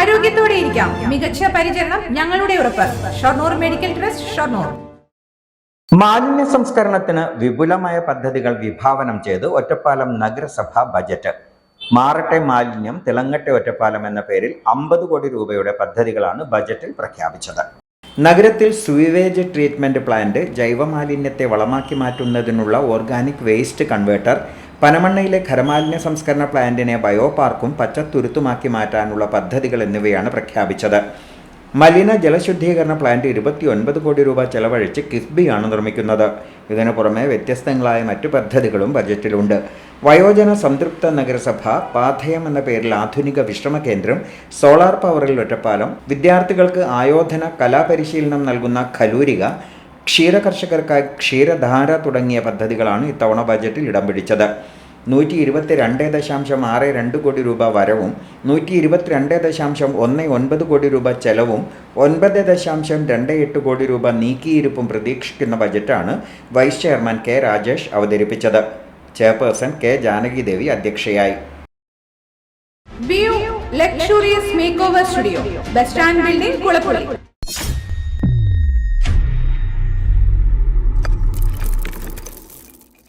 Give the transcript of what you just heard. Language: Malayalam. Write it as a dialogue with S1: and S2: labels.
S1: ആരോഗ്യത്തോടെ ഇരിക്കാം. മികച്ച പരിചരണം ഞങ്ങളുടെ ഉറപ്പ്. Shoranur medical trust Shoranur.
S2: മാലിന്യ സംസ്കരണത്തിന് വിപുലമായ പദ്ധതികൾ വിഭാവനം ചെയ്ത് ഒറ്റപ്പാലം നഗരസഭ ബജറ്റ്. മാറട്ടെ മാലിന്യം തിളങ്ങട്ടെ ഒറ്റപ്പാലം എന്ന പേരിൽ അമ്പത് കോടി രൂപയുടെ പദ്ധതികളാണ് ബജറ്റിൽ പ്രഖ്യാപിച്ചത്. നഗരത്തിൽ സുവിവേജ് ട്രീറ്റ്മെന്റ് പ്ലാന്റ് ജൈവമാലിന്യത്തെ വളമാക്കി മാറ്റുന്നതിനുള്ള ഓർഗാനിക് വേസ്റ്റ് കൺവേർട്ടർ പനമണ്ണയിലെ ഖരമാലിന്യ സംസ്കരണ പ്ലാന്റിനെ ബയോ പാർക്കും പച്ചത്തുരുത്തുമാക്കി മാറ്റാനുള്ള പദ്ധതികൾ എന്നിവയാണ് പ്രഖ്യാപിച്ചത്. മലിന ജലശുദ്ധീകരണ പ്ലാന്റ് ഇരുപത്തിയൊൻപത് കോടി രൂപ ചെലവഴിച്ച് കിഫ്ബിയാണ് നിർമ്മിക്കുന്നത്. ഇതിനു പുറമെ വ്യത്യസ്തങ്ങളായ മറ്റു പദ്ധതികളും ബജറ്റിലുണ്ട് വയോജന സംതൃപ്ത നഗരസഭ പാഥയം എന്ന പേരിൽ ആധുനിക വിശ്രമ കേന്ദ്രം സോളാർ പവറിൽ ഒറ്റപ്പാലം വിദ്യാർത്ഥികൾക്ക് ആയോധന കലാപരിശീലനം നൽകുന്ന ഖലൂരിക ക്ഷീരകർഷകർക്കായി ക്ഷീരധാര തുടങ്ങിയ പദ്ധതികളാണ് ഇത്തവണ ബജറ്റിൽ ഇടം പിടിച്ചത്. നൂറ്റി ഇരുപത്തിരണ്ട് ദശാംശം ആറ് രണ്ട് കോടി രൂപ വരവും നൂറ്റി ഇരുപത്തിരണ്ട് ദശാംശം ഒന്ന് ഒൻപത് കോടി രൂപ ചെലവും ഒൻപത് ദശാംശം രണ്ട് എട്ട് കോടി രൂപ നീക്കിയിരുപ്പും പ്രതീക്ഷിക്കുന്ന ബജറ്റാണ് വൈസ് ചെയർമാൻ കെ രാജേഷ് അവതരിപ്പിച്ചത്. ചെയർപേഴ്സൺ കെ ജാനകി ദേവി അധ്യക്ഷയായി
S1: luxurious makeover studio. Bus stand building Kulappully.